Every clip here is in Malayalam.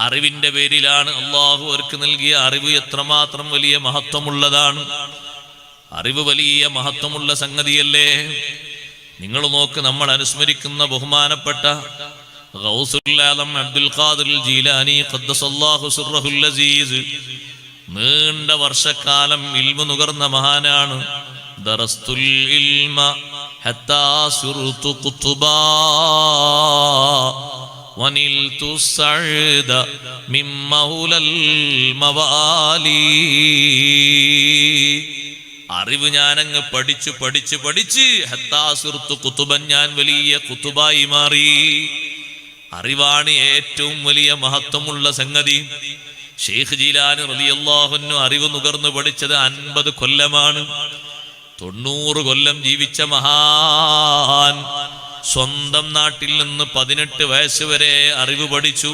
അറിവിന്റെ പേരിലാണ് അള്ളാഹു അവർക്ക് നൽകിയ അറിവ് എത്രമാത്രം വലിയ മഹത്വമുള്ളതാണ്. അറിവ് വലിയ മഹത്വമുള്ള സംഗതിയല്ലേ? നിങ്ങൾ നോക്ക് നമ്മൾ അനുസ്മരിക്കുന്ന ബഹുമാനപ്പെട്ട അബ്ദുൽ ഖാദിർ ജീലാനി അസീസ് നീണ്ട വർഷക്കാലം ഇൽമു നുകർന്ന മഹാനാണ്. ദറസ്തുൽ ഇൽമ ഹത്താ ونلت السعد من مولى الموالي അറിവ് ഞാനങ്ങ് പഠിച്ചു പഠിച്ചു പഠിച്ച് ഹത്താസുർത്തു കുത്തുബൻ ഞാൻ വലിയ കുത്തുബായി മാറി അറിവാണ് ഏറ്റവും വലിയ മഹത്വമുള്ള സംഗതി ഷെയ്ഖ് ജീലാന് റളിയല്ലാഹുന്നു അറിവ് നുകർന്നു പഠിച്ചത് അൻപത് കൊല്ലമാണ് തൊണ്ണൂറ് കൊല്ലം ജീവിച്ച മഹാൻ സ്വന്തം നാട്ടിൽ നിന്ന് പതിനെട്ട് വയസ്സ് വരെ അറിവ് പഠിച്ചു.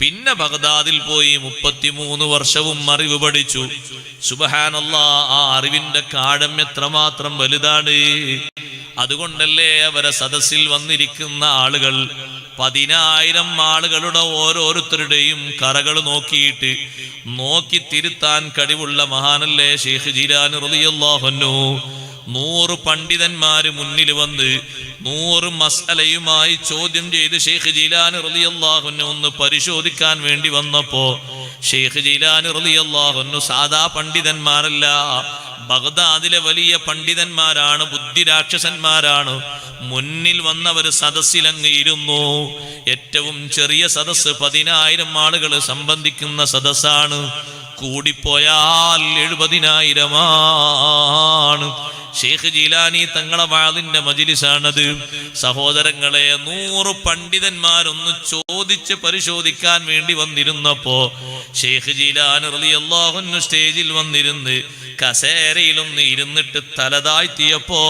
പിന്നെ ബഗ്ദാദിൽ പോയി മുപ്പത്തിമൂന്ന് വർഷവും അറിവ് പഠിച്ചു. സുബഹാനല്ല ആ അറിവിന്റെ കാഴം എത്രമാത്രം വലുതാണ്? അതുകൊണ്ടല്ലേ അവരെ സദസ്സിൽ വന്നിരിക്കുന്ന ആളുകൾ പതിനായിരം ആളുകളുടെ ഓരോരുത്തരുടെയും കറകൾ നോക്കിയിട്ട് നോക്കി തിരുത്താൻ കഴിവുള്ള മഹാനല്ലേ ഷെയ്ഖ് ജിലാൻ റളിയല്ലാഹുന്നു നൂറ് പണ്ഡിതന്മാര് മുന്നിൽ വന്ന് നൂറ് മസലയുമായി ചോദ്യം ചെയ്ത് ഷെയ്ഖ് ജീലാൻ റളിയല്ലാഹുവിനെ ഒന്ന് പരിശോധിക്കാൻ വേണ്ടി വന്നപ്പോ ഷെയ്ഖ് ജീലാൻ റലിയല്ലാഹുന്നു സാധാ പണ്ഡിതന്മാരല്ല ബഗ്ദാദിലെ വലിയ പണ്ഡിതന്മാരാണ് ബുദ്ധിരാക്ഷസന്മാരാണ്. മുന്നിൽ വന്നവര് സദസ്സിലങ്ങ് ഇരുന്നു. ഏറ്റവും ചെറിയ സദസ്സ് പതിനായിരം ആളുകൾ സംബന്ധിക്കുന്ന സദസ്സാണ്. കൂടിപ്പോയാൽ എഴുപതിനായിരമാണ്. ഷെയ്ഖ് ജീലാനി തങ്ങളെ വാതിന്റെ മജിലിസാണത്. സഹോദരങ്ങളെ നൂറ് പണ്ഡിതന്മാരൊന്ന് ചോദിച്ച് പരിശോധിക്കാൻ വേണ്ടി വന്നിരുന്നപ്പോ ഷെയ്ഖ് ജീലാൻ റളിയല്ലാഹുന്നു സ്റ്റേജിൽ വന്നിരുന്ന് കസേരയിലൊന്ന് ഇരുന്നിട്ട് തലതാഴ്ത്തിയപ്പോ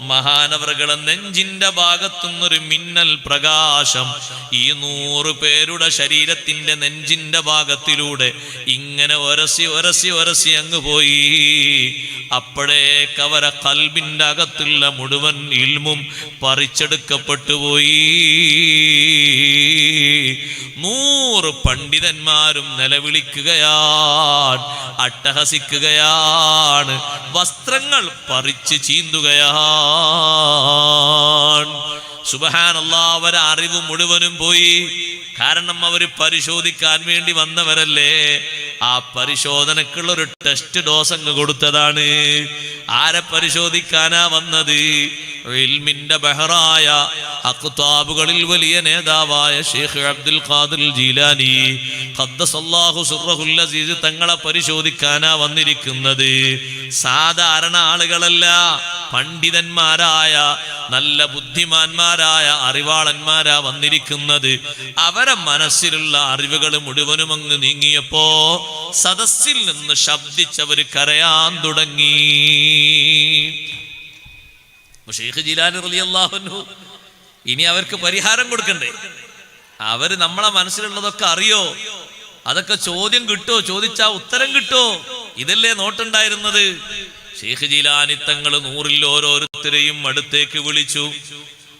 മഹാനവറുകളെ നെഞ്ചിന്റെ ഭാഗത്തുനിന്നൊരു മിന്നൽ പ്രകാശം ഈ നൂറ് പേരുടെ ശരീരത്തിന്റെ നെഞ്ചിന്റെ ഭാഗത്തിലൂടെ ഇങ്ങനെ ഒരസി ഒരസി ഒരസി അങ്ങ് പോയി. അപ്പോഴേ കവര കൽബിന്റെ അകത്തുള്ള മുഴുവൻ ഇൽമും പറിച്ചെടുക്കപ്പെട്ടു പോയി. നൂറ് പണ്ഡിതന്മാരും നിലവിളിക്കുകയാണ് അട്ടഹസിക്കുകയാണ് വസ്ത്രങ്ങൾ പറിച്ചു ചീന്തുകയാണ്. സുബഹാനല്ല അവരെ അറിവ് മുഴുവനും പോയി. കാരണം അവർ പരിശോധിക്കാൻ വേണ്ടി വന്നവരല്ലേ? ആ പരിശോധനക്കുള്ള ഒരു ടെസ്റ്റ് ഡോസ് അങ്ങ് കൊടുത്തതാണ്. ആരെ പരിശോധിക്കാനാ വന്നത്? ഇൽമിന്റെ ബഹറായ അക്താബുകളിൽ വലിയ നേതാവായ ഷെയ്ഖ് അബ്ദുൽ ഖാദിൽ ജീലാനി ഖദ്ദസല്ലാഹു സുറഹുൽ അസീസ് തങ്ങളെ പരിശോധിക്കാനാ വന്നിരിക്കുന്നത്. സാധാരണ ആളുകളല്ല പണ്ഡിതന്മാരായ നല്ല ബുദ്ധിമാന്മാരായ അറിവാളന്മാരാ വന്നിരിക്കുന്നത്. അവരെ മനസ്സിലുള്ള അറിവുകൾ മുഴുവനും അങ്ങ് നീങ്ങിയപ്പോ സദസ്സിൽ നിന്ന് ശബ്ദിച്ചവർ കരയാൻ തുടങ്ങി. ജിലാനി ഇനി അവർക്ക് പരിഹാരം കൊടുക്കണ്ടേ? അവർ നമ്മളെ മനസ്സിലുള്ളതൊക്കെ അറിയോ? അതൊക്കെ ചോദ്യം കിട്ടോ? ചോദിച്ചാ ഉത്തരം കിട്ടോ? ഇതല്ലേ നോട്ടുണ്ടായിരുന്നത്? ഷെയ്ഖ് ജിലാനി തങ്ങൾ നൂറിൽ ഓരോരുത്തരെയും അടുത്തേക്ക് വിളിച്ചു.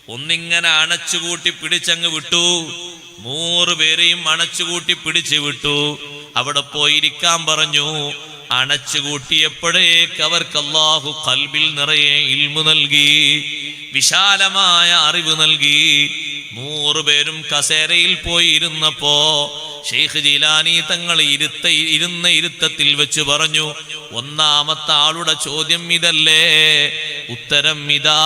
ഒന്നിങ്ങനെ അണച്ചുകൂട്ടി പിടിച്ചങ്ങ് വിട്ടു. നൂറ് പേരെയും അണച്ചുകൂട്ടി പിടിച്ചു വിട്ടു. അവിടെ പോയിരിക്കാൻ പറഞ്ഞു. അണച്ചുകൂട്ടിയപ്പോഴേക്ക് അവർക്ക് അള്ളാഹു കൽബിൽ നിറയെ ഇൽമു നൽകി വിശാലമായ അറിവ് നൽകി. നൂറ് പേരും കസേരയിൽ പോയി ഇരുന്നപ്പോ ഷെയ്ഖ് ജീലാനി തങ്ങൾ ഇരുത്ത ഇരുന്ന ഇരുത്തത്തിൽ വെച്ച് പറഞ്ഞു ഒന്നാമത്തെ ആളുടെ ചോദ്യം ഇതല്ലേ? ഉത്തരം ഇതാ.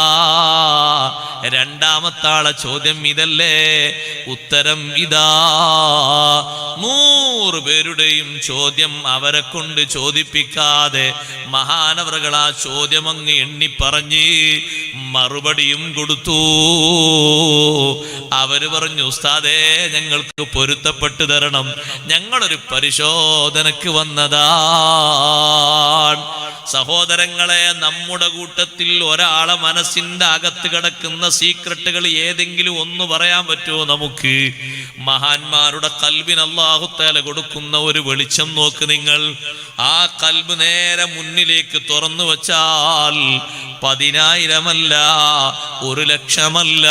രണ്ടാമത്തെ ആളെ ചോദ്യം ഇതല്ലേ? ഉത്തരം ഇതാ. നൂറ് പേരുടെയും ചോദ്യം അവരെ കൊണ്ട് ചോദിപ്പിക്കാതെ മഹാനവറുകൾ ആ ചോദ്യം അങ്ങ് എണ്ണി പറഞ്ഞ് മറുപടിയും കൊടുത്തു. അവർ പറഞ്ഞു ഉസ്താദേ ഞങ്ങൾക്ക് പൊരുത്തപ്പെട്ടു തരണം. ഞങ്ങളൊരു പരിശോധനക്ക് വന്നതാണ്. സഹോദരങ്ങളെ നമ്മുടെ കൂട്ടത്തിൽ ഒരാളെ മനസ്സിന്റെ അകത്ത് കിടക്കുന്ന സീക്രട്ടുകൾ ഏതെങ്കിലും ഒന്ന് പറയാൻ പറ്റുമോ നമുക്ക്? മഹാന്മാരുടെ കൽവിന് അള്ളാഹുത്തേല കൊടുക്കുന്ന ഒരു വെളിച്ചം നോക്ക് നിങ്ങൾ. ആ കൽബ് നേരെ മുന്നിലേക്ക് തുറന്നു വച്ചാൽ പതിനായിരമല്ല ഒരു ലക്ഷമല്ല.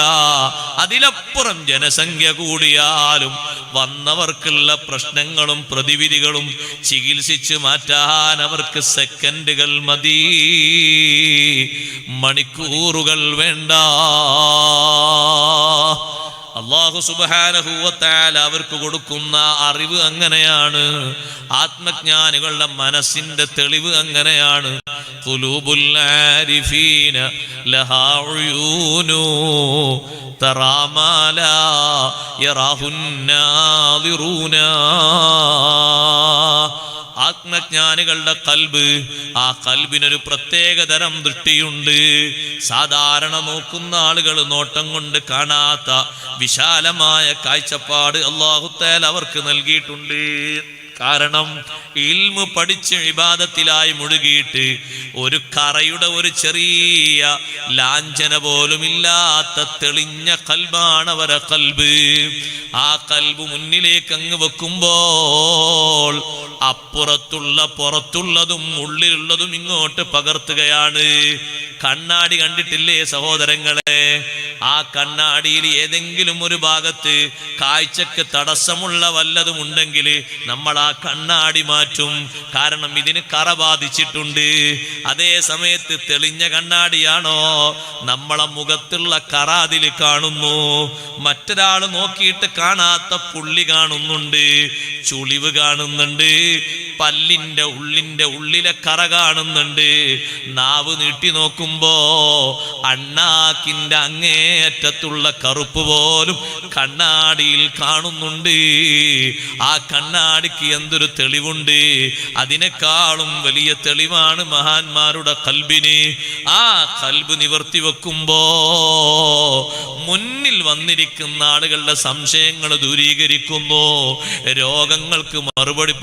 അതിലപ്പുറം ജനസംഖ്യ കൂടിയാലും വന്നവർക്കുള്ള പ്രശ്നങ്ങളും പ്രതിവിധികളും ചികിത്സിച്ചു മാറ്റാൻ അവർക്ക് സെക്കൻഡുകൾ മതി. മണിക്കൂറുകൾ വേണ്ട. അള്ളാഹു സുബാനഹൂവത്താൽ അവർക്ക് കൊടുക്കുന്ന അറിവ് അങ്ങനെയാണ്. ആത്മജ്ഞാനികളുടെ മനസ്സിന്റെ തെളിവ് അങ്ങനെയാണ്. ഖുലൂബുൽ ما لا يراه നാദിറൂന ആത്മജ്ഞാനികളുടെ കൽബ് ആ കൽബിനൊരു പ്രത്യേക തരം ദൃഷ്ടിയുണ്ട്. സാധാരണ നോക്കുന്ന ആളുകൾ നോട്ടം കൊണ്ട് കാണാത്ത വിശാലമായ കാഴ്ചപ്പാട് അള്ളാഹുത്തേൽ അവർക്ക് നൽകിയിട്ടുണ്ട്. കാരണം ഇൽമു പഠിച്ച് വിവാദത്തിലായി മുഴുകിയിട്ട് ഒരു കറയുടെ ഒരു ചെറിയ ലാഞ്ചന പോലും ഇല്ലാത്ത തെളിഞ്ഞ കൽബാണ് അവരെ കൽബ്. ആ കൽബ് മുന്നിലേക്ക് അങ്ങ് വെക്കുമ്പോൾ അപ്പുറത്തുള്ള പുറത്തുള്ളതും ഉള്ളിലുള്ളതും ഇങ്ങോട്ട് പകർത്തുകയാണ്. കണ്ണാടി കണ്ടിട്ടില്ലേ സഹോദരങ്ങളെ? ആ കണ്ണാടിയിൽ ഏതെങ്കിലും ഒരു ഭാഗത്ത് കാഴ്ചക്ക് തടസ്സമുള്ള വല്ലതും ഉണ്ടെങ്കിൽ നമ്മൾ ആ കണ്ണാടി മാറ്റും. കാരണം ഇതിന് കറ ബാധിച്ചിട്ടുണ്ട്. അതേ സമയത്ത് തെളിഞ്ഞ കണ്ണാടിയാണോ? നമ്മളെ മുഖത്തുള്ള കറ അതിൽ കാണുന്നു. മറ്റൊരാൾ നോക്കിയിട്ട് കാണാത്ത പുള്ളി കാണുന്നുണ്ട്. ചുളിവ് കാണുന്നുണ്ട്. പല്ലിന്റെ ഉള്ളിന്റെ ഉള്ളിലെ കറ കാണുന്നുണ്ട്. നാവ് നീട്ടി നോക്കുമ്പോ അണ്ണാക്കിന്റെ അങ്ങേയറ്റത്തുള്ള കറുപ്പ് പോലും കണ്ണാടിയിൽ കാണുന്നുണ്ട്. ആ കണ്ണാടിക്ക് എന്തൊരു തെളിവുണ്ട്? അതിനേക്കാളും വലിയ തെളിവാണ് മഹാന്മാരുടെ കൽബിന്. ആ കൽബ് നിവർത്തി വെക്കുമ്പോ മുന്നിൽ വന്നിരിക്കുന്ന ആളുകളുടെ സംശയങ്ങൾ ദൂരീകരിക്കുന്നു. രോഗങ്ങൾക്ക് മറുപടി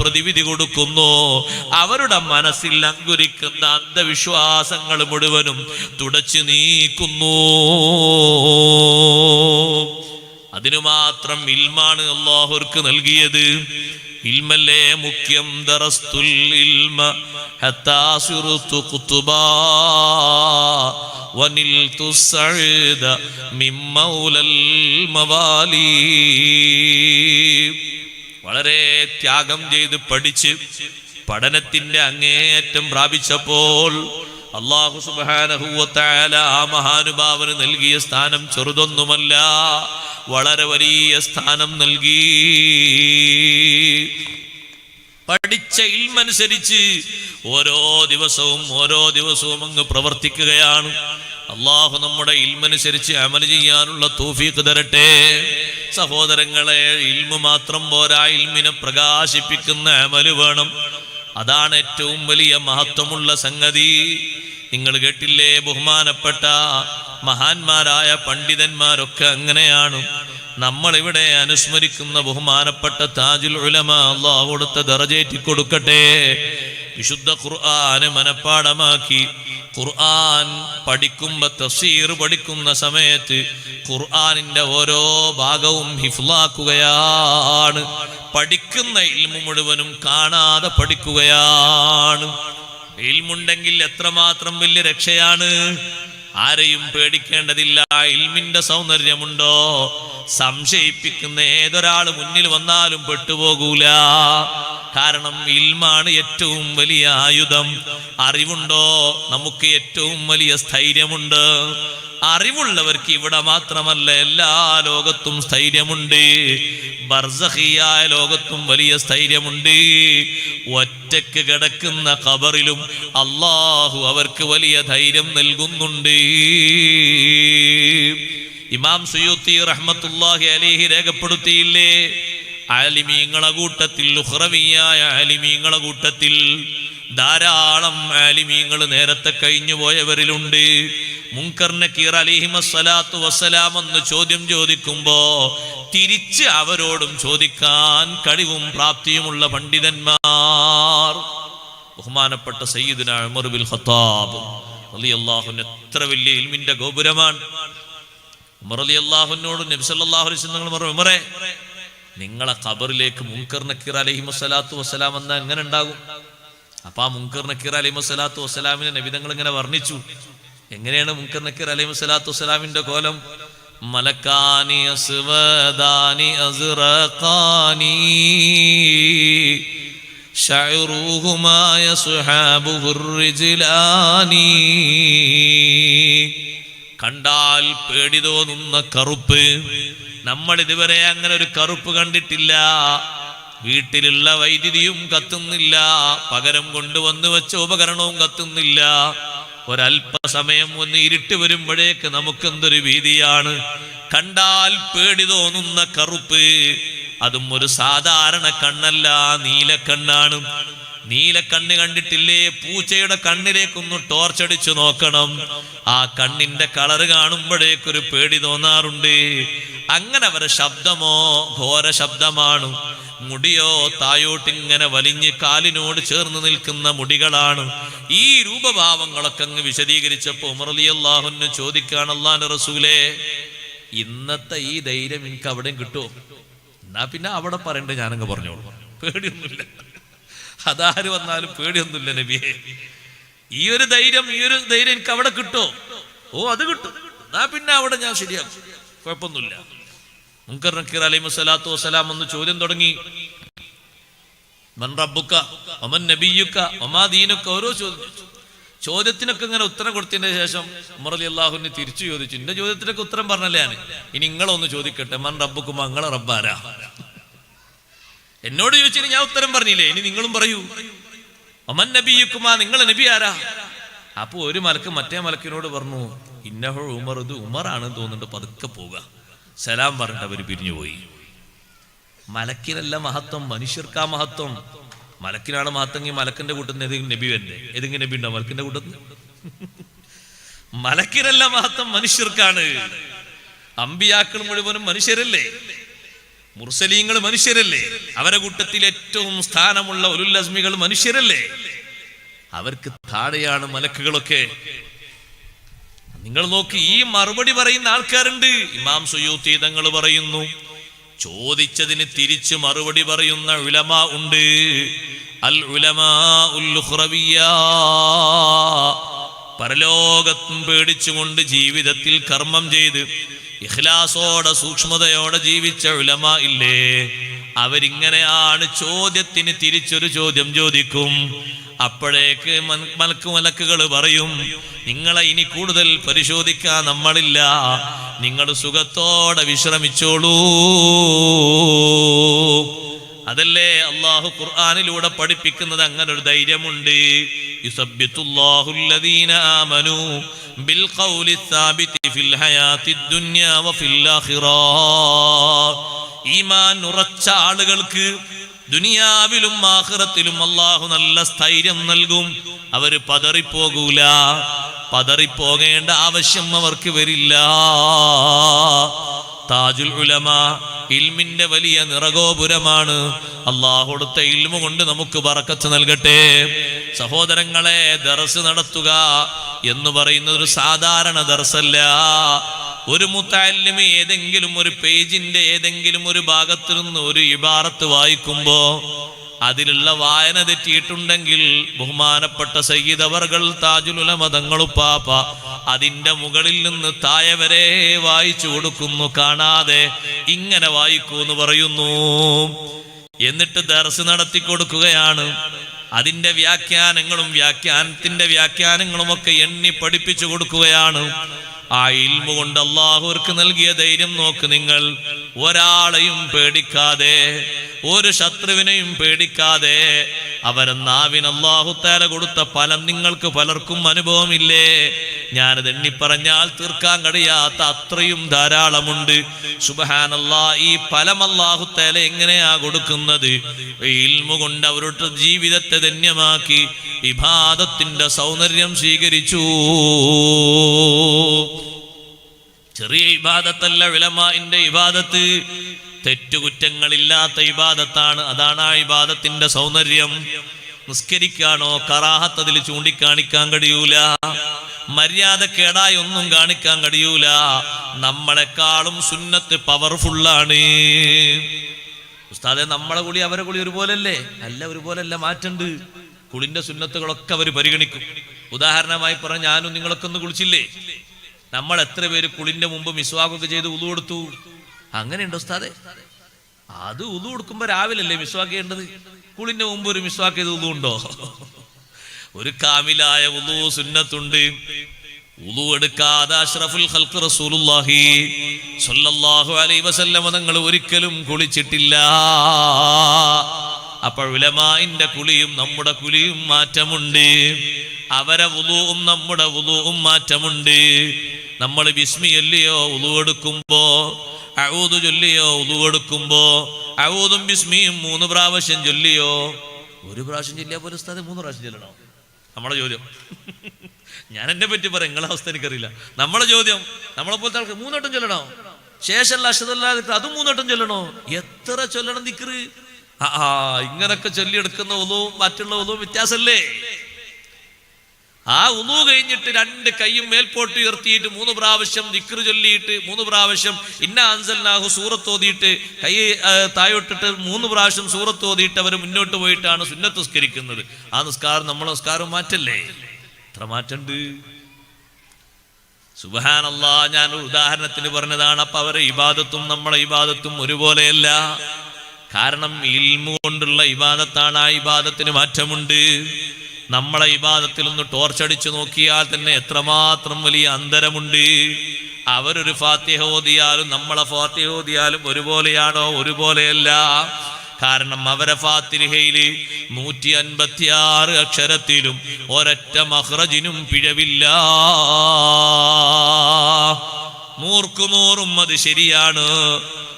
പ്രതിവിധി കൊടുക്കുന്നു. അവരുടെ മനസ്സിൽ അങ്കുരിക്കുന്ന അന്ധവിശ്വാസങ്ങൾ മുഴുവനും തുടച്ചു നീക്കുന്നു. അതിനു മാത്രം ഇൽമാണ് അള്ളാഹുർക്ക് നൽകിയത്. ഇൽമല്ലേ മുഖ്യം ദറസ്തുൽ ഇൽമ ഹത്താ സിറുത്തു വനിൽതു സഅദ മിൻ മൗലൽ മവാലി. വളരെ ത്യാഗം ചെയ്ത് പഠിച്ച് പഠനത്തിന്റെ അങ്ങേയറ്റം പ്രാപിച്ചപ്പോൾ അള്ളാഹു സുബാനഹുവത്തായ ആ മഹാനുഭാവന് നൽകിയ സ്ഥാനം ചെറുതൊന്നുമല്ല. വളരെ വലിയ സ്ഥാനം നൽകി. പഠിച്ച ഇൽമനുസരിച്ച് ഓരോ ദിവസവും ഓരോ ദിവസവും അങ്ങ് പ്രവർത്തിക്കുകയാണ്. അള്ളാഹു നമ്മുടെ ഇൽമനുസരിച്ച് അമൽ ചെയ്യാനുള്ള തൗഫീഖ് തരട്ടെ. സഹോദരങ്ങളെ ഇൽമു മാത്രം പോരാ ഇൽമിനെ പ്രകാശിപ്പിക്കുന്ന അമൽ വേണം. അതാണ് ഏറ്റവും വലിയ മഹത്വമുള്ള സംഗതി. നിങ്ങൾ കേട്ടില്ലേ ബഹുമാനപ്പെട്ട മഹാന്മാരായ പണ്ഡിതന്മാരൊക്കെ അങ്ങനെയാണ്. നമ്മളിവിടെ അനുസ്മരിക്കുന്ന ബഹുമാനപ്പെട്ട താജുൽ ഉലമ അള്ളാഹ് കൊടുത്ത ദറജേറ്റി കൊടുക്കട്ടെ. വിശുദ്ധ ഖുർആന് മനപ്പാടമാക്കി ഖുർആൻ പഠിക്കുമ്പോ തഫ്സീർ പഠിക്കുന്ന സമയത്ത് ഖുർആനിന്റെ ഓരോ ഭാഗവും ഹിഫ്ലാക്കുകയാണ്. പഠിക്കുന്ന ഇൽമു മുഴുവനും കാണാതെ പഠിക്കുകയാണ്. ഇൽമുണ്ടെങ്കിൽ എത്രമാത്രം വലിയ രക്ഷയാണ്? ആരെയും പേടിക്കേണ്ടതില്ല. ഇൽമിന്റെ സൗന്ദര്യമുണ്ടോ? സംശയിപ്പിക്കുന്ന ഏതൊരാൾ മുന്നിൽ വന്നാലും പെട്ടുപോകൂല. കാരണം ഇൽമാണ് ഏറ്റവും വലിയ ആയുധം. അറിവുണ്ടോ? നമുക്ക് ഏറ്റവും വലിയ സ്ഥൈര്യമുണ്ട്. അറിവുള്ളവർക്ക് ഇവിടെ മാത്രമല്ല എല്ലാ ലോകത്തും സ്ഥൈര്യമുണ്ട്. ബർസഹിയായ ലോകത്തും വലിയ സ്ഥൈര്യമുണ്ട്. ഒറ്റയ്ക്ക് കിടക്കുന്ന ഖബറിലും അള്ളാഹു അവർക്ക് വലിയ ധൈര്യം നൽകുന്നുണ്ട്. ഇമാം സുയൂത്തി റഹ്മത്തുല്ലാഹി അലിഹി രേഖപ്പെടുത്തിയില്ലേ? ആലിമീങ്ങളെ കൂട്ടത്തിൽ ഉഹ്റവിയായ ആലിമീങ്ങളെ കൂട്ടത്തിൽ ധാരാളം ആലിമീങ്ങൾ നേരത്തെ കഴിഞ്ഞു പോയവരിലുണ്ട്. മുൻകർണക്കീർ അലിഹിമസ്സലാത്തു വസ്സലാം എന്ന് ചോദ്യം ചോദിക്കുമ്പോ തിരിച്ച് അവരോടും ചോദിക്കാൻ കഴിവും പ്രാപ്തിയുമുള്ള പണ്ഡിതന്മാർ. ബഹുമാനപ്പെട്ട സയ്യിദിന ഉമർ ബിൽ ഖത്താബ് റളിയല്ലാഹുവിന് എത്ര വലിയ ഇൽമിന്റെ ഗോപുരമാണ്. ഉമർ അലി അള്ളാഹുവിനോട് നബി സല്ലല്ലാഹു അലൈഹി വസല്ലം നിങ്ങൾ നിങ്ങളെ ഖബറിലേക്ക് മുൻകർ നക്കീർ അലൈഹി വസ്സലാത്തു വസ്സലാം എന്ന് എങ്ങനെ ഉണ്ടാകും? അപ്പൊ ആ മുൻകർ നക്കീർ അലൈഹി വസ്സലാത്തു വസ്സലാമിനെ നബിതങ്ങൾ ഇങ്ങനെ വർണ്ണിച്ചു എങ്ങനെയാണ് മുങ്കർ നക്കീർ അലൈഹി സ്വലാത്തു വസ്സലാമിന്റെ കോലം മലക്കാനി അസ്വദാനി അസ്റഖാനി شعروهما يصحابه الرجلان കണ്ടാൽ പേടി തോന്നുന്ന കറുപ്പ് നമ്മൾ ഇതുവരെ അങ്ങനെ ഒരു കറുപ്പ് കണ്ടിട്ടില്ല വീട്ടിലുള്ള വൈദ്യുതിയും കത്തുന്നില്ല. പകരം കൊണ്ടുവന്നു വെച്ച ഉപകരണവും കത്തുന്നില്ല. ഒരല്പസമയം ഒന്ന് ഇരുട്ട് വരുമ്പോഴേക്ക് നമുക്കെന്തൊരു ഭീതിയാണ്. കണ്ടാൽ പേടി തോന്നുന്ന കറുപ്പ്. അതും ഒരു സാധാരണ കണ്ണല്ല നീലക്കണ്ണാണ് കണ്ണ് കണ്ടിട്ടില്ലേ? പൂച്ചയുടെ കണ്ണിലേക്കൊന്ന് ടോർച്ചടിച്ചു നോക്കണം. ആ കണ്ണിന്റെ കളറ് കാണുമ്പോഴേക്കൊരു പേടി തോന്നാറുണ്ട്. അങ്ങനെ അവരെ ശബ്ദമോ ഘോര ശബ്ദമാണ്. മുടിയോ തായോട്ടിങ്ങനെ വലിഞ്ഞ് കാലിനോട് ചേർന്ന് നിൽക്കുന്ന മുടികളാണ്. ഈ രൂപഭാവങ്ങളൊക്കെ അങ്ങ് വിശദീകരിച്ചപ്പോ ഉമർ അലി ചോദിക്കാണ് അള്ളാന്റെ റസൂലേ ഇന്നത്തെ ഈ ധൈര്യം എനിക്ക് അവിടെയും കിട്ടുമോ എന്നാ പിന്നെ അവിടെ പറയണ്ട ഞാനങ്ങ് പറഞ്ഞോളൂ. പേടിയൊന്നുമില്ല. അതാര് വന്നാലും പേടിയൊന്നുമില്ല നബിയെ. ഈ ഒരു ധൈര്യം ഈ ഒരു ധൈര്യം എനിക്ക് അവിടെ കിട്ടുമോ ഓ അത് കിട്ടും. എന്നാ പിന്നെ അവിടെ ഞാൻ ശരിയാകും. കുഴപ്പമൊന്നുമില്ല. മുങ്കർ നക്കീർ അലൈഹി വസ്സലാം ഒന്ന് ചോദ്യം തുടങ്ങി. മൻ റബ്ബുക്ക ഒമൻ നബിയുക്ക ഒമാ ദീനുക്ക ഓരോ ചോദ്യം ചോദ്യത്തിനൊക്കെ ഇങ്ങനെ ഉത്തരം കൊടുത്തതിന് ശേഷം ഉമർ അലി തിരിച്ചു ചോദിച്ചു. എന്റെ ചോദ്യത്തിനൊക്കെ ഉത്തരം പറഞ്ഞല്ലേ ഞാൻ ഇനി നിങ്ങളൊന്ന് ചോദിക്കട്ടെ മൻ റബ്ബുക്കുമ നിങ്ങളെ റബ്ബാരാ? എന്നോട് ചോദിച്ചതിന് ഞാൻ ഉത്തരം പറഞ്ഞില്ലേ? ഇനി നിങ്ങളും പറയൂ. ഒമൻ നബിയുക്കുമാ നിങ്ങൾ നബി ആരാ? അപ്പൊ ഒരു മലക്ക് മറ്റേ മലക്കിനോട് പറഞ്ഞു ഇന്നഹോ ഉമർ ഇത് ഉമറാണ് തോന്നുന്നുണ്ട് പതുക്കെ പോവുക സലാം പറഞ്ഞിട്ട് അവർ പിരിഞ്ഞുപോയി. മലക്കിനല്ല മഹത്വം മനുഷ്യർക്കാ മഹത്വം. മലക്കിനാണ് മഹത്വമെങ്കിൽ മലക്കിന്റെ കൂട്ടത്തിന് ഏതെങ്കിലും നബി വരണ്ടേ? ഏതെങ്കിലും നബി ഉണ്ടോ മലക്കിന്റെ കൂട്ടത്തിൽ? മലക്കിനല്ല മഹത്വം മനുഷ്യർക്കാണ്. അമ്പിയാക്കൾ മുഴുവനും മനുഷ്യരല്ലേ? മുർസലീങ്ങൾ മനുഷ്യരല്ലേ? അവരെ കൂട്ടത്തിൽ ഏറ്റവും സ്ഥാനമുള്ള ഉലുല്ലസ്മികൾ മനുഷ്യരല്ലേ? അവർക്ക് താഴെയാണ് മലക്കുകളൊക്കെ. നിങ്ങൾ നോക്കി ഈ മറുപടി പറയുന്ന ആൾക്കാരുണ്ട് ഇമാം സുയൂത്തി തങ്ങൾ പറയുന്നു ചോദിച്ചതിന് തിരിച്ച് മറുപടി പറയുന്ന ഉലമ ഉണ്ട് അൽ ഉലമാ. പരലോകത്തും പേടിച്ചുകൊണ്ട് ജീവിതത്തിൽ കർമ്മം ചെയ്ത് ഇഖ്ലാസോടെ സൂക്ഷ്മതയോടെ ജീവിച്ച ഉലമ ഇല്ലേ അവരിങ്ങനെയാണ് ചോദ്യത്തിന് തിരിച്ചൊരു ചോദ്യം ചോദിക്കും. അപ്പോഴേക്ക് മലക്കുമലക്കുകൾ മലക്ക് മലക്കുകൾ പറയും നിങ്ങളെ ഇനി കൂടുതൽ പരിശോധിക്കാൻ നമ്മളില്ല. നിങ്ങൾ സുഖത്തോടെ വിശ്രമിച്ചോളൂ. അതല്ലേ അള്ളാഹു ഖുർആാനിലൂടെ പഠിപ്പിക്കുന്നത്? അങ്ങനെ ഒരു ധൈര്യമുണ്ട് ഉറച്ച ആളുകൾക്ക് ദുനിയാവിലും ആഹ്റത്തിലും അള്ളാഹു നല്ല സ്ഥൈര്യം നൽകും. അവർ പതറിപ്പോകൂല. പതറിപ്പോകേണ്ട ആവശ്യം അവർക്ക് വരില്ല. താജുൽ ഉലമ ഇൽമിന്റെ വലിയ നിറഗോപുരമാണ്. അള്ളാഹുടുത്ത ഇൽമ കൊണ്ട് നമുക്ക് പറക്കത്ത് നൽകട്ടെ. സഹോദരങ്ങളെ ദർസ് നടത്തുക എന്ന് പറയുന്നത് ഒരു സാധാരണ ദർസല്ല. ഒരു മുത്താലിമി ഏതെങ്കിലും ഒരു പേജിന്റെ ഏതെങ്കിലും ഒരു ഭാഗത്തു നിന്ന് ഒരു ഇബാറത്ത് വായിക്കുമ്പോ അതിലുള്ള വായന തെറ്റിയിട്ടുണ്ടെങ്കിൽ ബഹുമാനപ്പെട്ട സയ്യിദവർകൾ താജുലുല മതങ്ങളുപ്പാപ്പ അതിന്റെ മുകളിൽ നിന്ന് താഴെ വരെ വായിച്ചു കൊടുക്കുന്നു. കാണാതെ ഇങ്ങനെ വായിക്കൂ എന്ന് പറയുന്നു. എന്നിട്ട് ദർസ് നടത്തി കൊടുക്കുകയാണ്. അതിന്റെ വ്യാഖ്യാനങ്ങളും വ്യാഖ്യാനത്തിന്റെ വ്യാഖ്യാനങ്ങളും ഒക്കെ എണ്ണി പഠിപ്പിച്ചു കൊടുക്കുകയാണ്. ആ ഇൽമ കൊണ്ട് അള്ളാഹുർക്ക് നൽകിയ ധൈര്യം നോക്ക് നിങ്ങൾ. ഒരാളെയും പേടിക്കാതെ ഒരു ശത്രുവിനെയും പേടിക്കാതെ അവരെ നാവിന് കൊടുത്ത ഫലം നിങ്ങൾക്ക് പലർക്കും അനുഭവമില്ലേ? ഞാനത് എണ്ണിപ്പറഞ്ഞാൽ തീർക്കാൻ കഴിയാത്ത അത്രയും ധാരാളമുണ്ട്. സുബഹാനല്ലാ ഈ ഫലം അള്ളാഹുത്താല എങ്ങനെയാ കൊടുക്കുന്നത്? ഇൽമു കൊണ്ട് അവരുടെ ജീവിതത്തെ ധന്യമാക്കി വിഭാതത്തിന്റെ സൗന്ദര്യം സ്വീകരിച്ചു. ചെറിയ ഇബാദത്തല്ല വിലമാന്റെ ഇബാദത്ത്. തെറ്റുകുറ്റങ്ങളില്ലാത്ത ഇബാദത്താണ്. അതാണ് ആ ഇബാദത്തിന്റെ സൗന്ദര്യം. നിസ്കരിക്കാണോ കറാഹത്തതിൽ ചൂണ്ടിക്കാണിക്കാൻ കഴിയൂല. മര്യാദക്കേടായി ഒന്നും കാണിക്കാൻ കഴിയൂല. നമ്മളെക്കാളും സുന്നത്ത് പവർഫുള്ളാണ് ഉസ്താദെ നമ്മളെ കുളി അവരെ കുളി ഒരുപോലല്ലേ? അല്ല ഒരുപോലല്ല മാറ്റണ്ട്. കുളിന്റെ സുന്നത്തുകളൊക്കെ അവർ പരിഗണിക്കും. ഉദാഹരണമായി പറഞ്ഞ ഞാനും നിങ്ങളൊക്കെ ഒന്ന് കുളിച്ചില്ലേ? നമ്മൾ എത്ര പേര് കുളിന്റെ മുമ്പ് മിസ്വാക്കൊക്കെ ചെയ്ത് ഉതു കൊടുത്തു? അങ്ങനെയുണ്ടോ ഉസ്താദെ? അത് ഉതു കൊടുക്കുമ്പോ രാവിലെ അല്ലേ മിസ്വാക്ക് കുളിന്റെ മുമ്പ് ഒരു മിസ്വാക്ക് ചെയ്ത് ഉതുണ്ടോ ഒരു കാമിലായ ഉതു സുന്നത്തുണ്ട്. ഉളു എടുക്കാതെ അഷ്റഫുൽ ഹൽക്ക് റസൂലുള്ളാഹി സ്വല്ലല്ലാഹു അലൈഹി വസല്ലമ തങ്ങൾ ഒരിക്കലും കുളിച്ചിട്ടില്ല. അപ്പോൾ കുളിയും നമ്മുടെ കുളിയും മാറ്റമുണ്ട്. അവരെ ഉതുവും നമ്മുടെ ഉതുവും മാറ്റമുണ്ട്. നമ്മൾ ബിസ്മി ചൊല്ലിയോ ഉതുവെടുക്കുമ്പോ അവൂത് ചൊല്ലിയോ ഉതുവെടുക്കുമ്പോ അവൂതും ബിസ്മിയും മൂന്ന് പ്രാവശ്യം ചൊല്ലിയോ? ഒരു പ്രാവശ്യം ചൊല്ലിയാ പോലെ സ്ഥലം മൂന്ന് പ്രാവശ്യം ചൊല്ലണോ? നമ്മളെ ചോദ്യം. ഞാൻ എന്നെ പറ്റി പറയാം നിങ്ങളെ അവസ്ഥ എനിക്കറിയില്ല. നമ്മളെ ചോദ്യം നമ്മളെ പോലത്തെ ആൾക്ക് മൂന്നോട്ടം ചൊല്ലണോ? ശേഷം അഷതല്ലാതെ അതും മൂന്നോട്ടം ചൊല്ലണോ? എത്ര ചൊല്ലണം നിക്കറ് ആ ഇങ്ങനൊക്കെ ചൊല്ലിയെടുക്കുന്ന ഉളവും മറ്റുള്ള ഉളവും വ്യത്യാസമല്ലേ ആ ഉളു കഴിഞ്ഞിട്ട് രണ്ട് കൈയും മേൽപോട്ട് ഉയർത്തിയിട്ട് മൂന്ന് പ്രാവശ്യം ദിക്റ് ചൊല്ലിയിട്ട് മൂന്ന് പ്രാവശ്യം ഇന്ന അൻസൽനാഹു സൂറത്ത് ഓതിയിട്ട് കൈ തായോട്ടിട്ട് മൂന്ന് പ്രാവശ്യം സൂറത്തോതിയിട്ട് അവർ മുന്നോട്ട് പോയിട്ടാണ് സുന്നത്ത് സ്കരിക്കുന്നത് ആ നിസ്കാരം നമ്മളെ നിസ്കാരം മാറ്റല്ലേ? എത്ര മാറ്റണ്ട്. സുബഹാനല്ലാ ഞാൻ ഉദാഹരണത്തിന് പറഞ്ഞതാണ് അപ്പൊ അവരെ ഇബാദത്തും നമ്മളെ ഇബാദത്തും ഒരുപോലെയല്ല. കാരണം ഇൽമു കൊണ്ടുള്ള ഇബാദത്താണ് ആ ഇബാദത്തിന് മാറ്റമുണ്ട്. നമ്മളെ ഇബാദത്തിൽ ഒന്ന് ടോർച്ചടിച്ചു നോക്കിയാൽ തന്നെ എത്രമാത്രം വലിയ അന്തരമുണ്ട്. അവരൊരു ഫാത്തിഹ ഓതിയാലും നമ്മളെ ഫാത്തിഹ ഓതിയാലും ഒരുപോലെയാണോ? ഒരുപോലെയല്ല. കാരണം അവരെ ഫാത്തിരിഹയിൽ നൂറ്റി അൻപത്തി ആറ് അക്ഷരത്തിലും ഒരൊറ്റ മഹ്റജിനും പിഴവില്ല. നൂർക്കുനൂറും അത് ശരിയാണ്.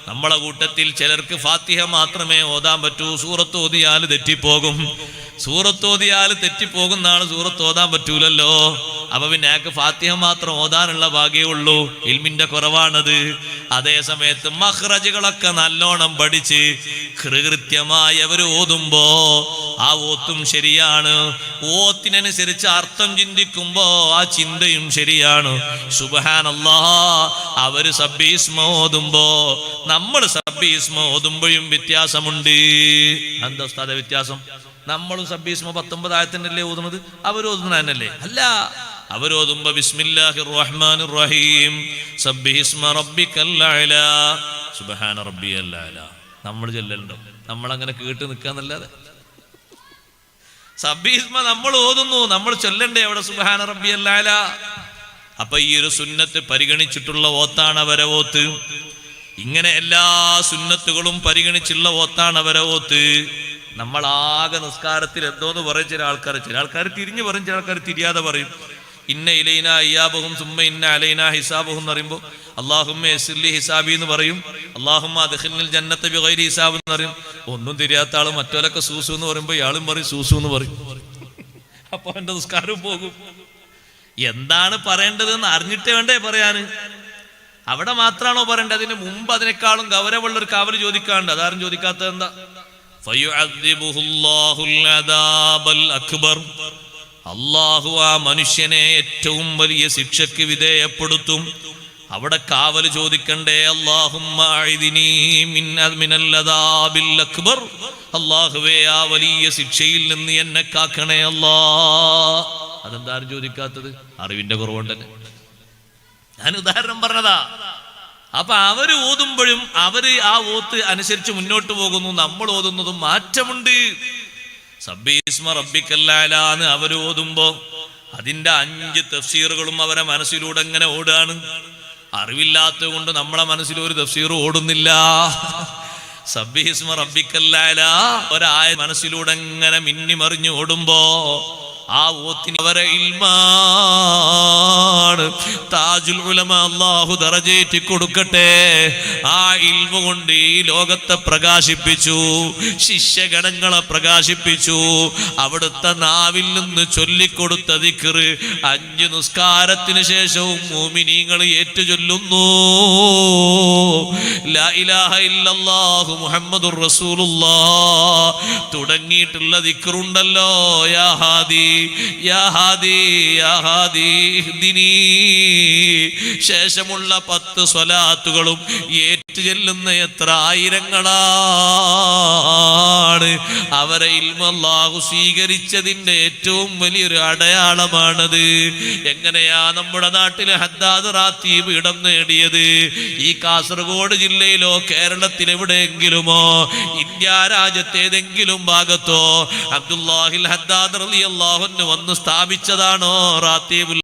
നമ്മളെ കൂട്ടത്തിൽ ചിലർക്ക് ഫാത്തിഹ മാത്രമേ ഓതാൻ പറ്റൂ. സൂറത്ത് ഓതിയാൽ തെറ്റിപ്പോകും. സൂറത്തോതിയാൽ തെറ്റിപ്പോകുന്ന ആൾ സൂറത്ത് ഓതാൻ പറ്റൂലല്ലോ. അപ്പൊ പിന്നെ അയാൾക്ക് ഫാത്തിഹ മാത്രം ഓതാനുള്ള ഭാഗ്യേ ഉള്ളൂ. ഇൽമിന്റെ കുറവാണത്. അതേ സമയത്ത് മഹ്റജുകളൊക്കെ നല്ലോണം പഠിച്ച് കൃകൃത്യമായി അവർ ഓതുമ്പോ ആ ഓത്തും ശരിയാണ്. ഓത്തിനനുസരിച്ച് അർത്ഥം ചിന്തിക്കുമ്പോ ആ ചിന്തയും ശരിയാണ്. സുബഹാനല്ലാ അവർ സബ്ബീസ്മ ഓതുമ്പോ നമ്മൾ സബ്ബീസ്മ ഓതുമ്പോഴും വ്യത്യാസമുണ്ട്. എന്താ വ്യത്യാസം? നമ്മളും സബ്ബീസ്മ പത്തൊമ്പതായത്തിനല്ലേ ഓതുന്നത്? തന്നെയല്ലേ അല്ല അവരോതുമ്പോ ബിസ്മില്ലാഹിർ റഹ്മാൻ റഹീം സബ്ബിഹിസ്മ റബ്ബിക്കൽ അഅ്ലാ സുബ്ഹാന റബ്ബിയൽ അഅ്ലാ നമ്മൾ ചൊല്ലലുണ്ടോ? നമ്മൾ അങ്ങനെ കേട്ട് നിൽക്കാന്നല്ലാതെ സബ്ബീസ്മ നമ്മൾ ഓതുന്നു. നമ്മൾ ചൊല്ലണ്ടേ അവിടെ സുബ്ഹാന റബ്ബിയൽ അല്ലാല അപ്പൊ ഈ ഒരു സുന്നത്ത് പരിഗണിച്ചിട്ടുള്ള ഓത്താണ് അവരെ ഓത്ത്. ഇങ്ങനെ എല്ലാ സുന്നത്തുകളും പരിഗണിച്ചുള്ള ഓത്താണ് അവരെ ഓത്ത്. നമ്മൾ ആകെ നിസ്കാരത്തിൽ എന്തോന്ന് പറയും ചില ആൾക്കാർ ചില ആൾക്കാർ തിരിഞ്ഞു പറയും ചില ആൾക്കാർ തിരിയാതെ പറയും. ഇന്ന ഇലൈന അയ്യാബഹും സുമ്മ ഇന്ന അലൈന ഹിസാബഹും എന്ന് പറയുമ്പോൾ അള്ളാഹുമ്മ എസിർലി ഹിസാബി എന്ന് പറയും. അള്ളാഹുമ്മ അദ്ഖിൽനിൽ ജന്നത്തെ ബിഗൈരി ഹിസാബ് എന്ന് പറയും. ഒന്നും തിരിയാത്ത ആൾ മറ്റോലൊക്കെ സൂസു എന്ന് പറയുമ്പോൾ ഇയാളും പറയും സൂസു എന്ന് പറയും. അപ്പൊ എന്റെ നിസ്കാരവും പോകും. എന്താണ് പറയേണ്ടതെന്ന് അറിഞ്ഞിട്ടേ വേണ്ടേ പറയാന്. അവിടെ മാത്രമാണോ പറയേണ്ടത്? അതിന് മുമ്പ് അതിനേക്കാളും ഗൗരവമുള്ള ഒരു കാവൽ ചോദിക്കാണ്ട് അതാരും ചോദിക്കാത്തത് എന്താ അക്ബർ. അള്ളാഹു ആ മനുഷ്യനെ ഏറ്റവും വലിയ ശിക്ഷയ്ക്ക് വിധേയപ്പെടുത്തും. അവിടെ കാവൽ ചോദിക്കണ്ടേ അക്ബർ. അള്ളാഹുവേ ആ വലിയ ശിക്ഷയിൽ നിന്ന് എന്നെ കാക്കണേ അല്ലാ. അതെന്താരും ചോദിക്കാത്തത്? അറിവിന്റെ കുറവുണ്ട് തന്നെ ഞാൻ ഉദാഹരണം പറഞ്ഞതാ. അപ്പൊ അവർ ഓതുമ്പോഴും അവർ ആ ഓത്ത് അനുസരിച്ച് മുന്നോട്ട് പോകുന്നു. നമ്മൾ ഓതുന്നതും മാറ്റമുണ്ട്. സബ്ബീസ്മ റബ്ബിക്കല്ലാലാന്ന് അവരോതുമ്പോ അതിന്റെ അഞ്ച് തഫ്സീറുകളും അവരെ മനസ്സിലൂടെ എങ്ങനെ ഓടാണ്. അറിവില്ലാത്തത് കൊണ്ട് നമ്മളെ മനസ്സിൽ ഒരു തഫ്സീർ ഓടുന്നില്ല. സബ്ബീസ്മ റബ്ബിക്കല്ലാല ഒരായ മനസ്സിലൂടെ എങ്ങനെ മിന്നിമറിഞ്ഞു ഓടുമ്പോ ആ ഓത്തിന് അവരെ ഇൽമാണ്. താജുൽ ഉലമ അള്ളാഹു ദറജേറ്റി കൊടുക്കട്ടെ. ആ ഇൽമ കൊണ്ട് ഈ ലോകത്തെ പ്രകാശിപ്പിച്ചു. ശിഷ്യഗണങ്ങളെ പ്രകാശിപ്പിച്ചു. അവിടുത്തെ നാവിൽ നിന്ന് ചൊല്ലിക്കൊടുത്ത ദിക്കറ് അഞ്ച് നിസ്കാരത്തിന് ശേഷവും മോമിനീങ്ങൾ ഏറ്റു ചൊല്ലുന്നു മുഹമ്മദുർ റസൂലുള്ളാഹ് തുടങ്ങിയിട്ടുള്ള ദിക്കറുണ്ടല്ലോ യാ ഹാദി. ശേഷമുള്ള പത്ത് സ്വലാത്തുകളും ഏറ്റു ചെല്ലുന്ന എത്ര ആയിരങ്ങളാണ്. അവരെ ഇൽമല്ലാഹു സ്വീകരിച്ചതിന്റെ ഏറ്റവും വലിയൊരു അടയാളമാണത്. എങ്ങനെയാ നമ്മുടെ നാട്ടിലെ ഹദ്ദാദ് റാത്തീബ് ഇടം നേടിയത്? ഈ കാസർഗോഡ് ജില്ലയിലോ കേരളത്തിൽ എവിടെയെങ്കിലുമോ ഇന്ത്യ രാജ്യത്തേതെങ്കിലും ഭാഗത്തോ അബ്ദുല്ലാഹിൽ ഹദ്ദാദ് റളിയല്ലാഹു അൻഹു വന്ന് സ്ഥാപിച്ചതാണോ റാത്തീബുൽ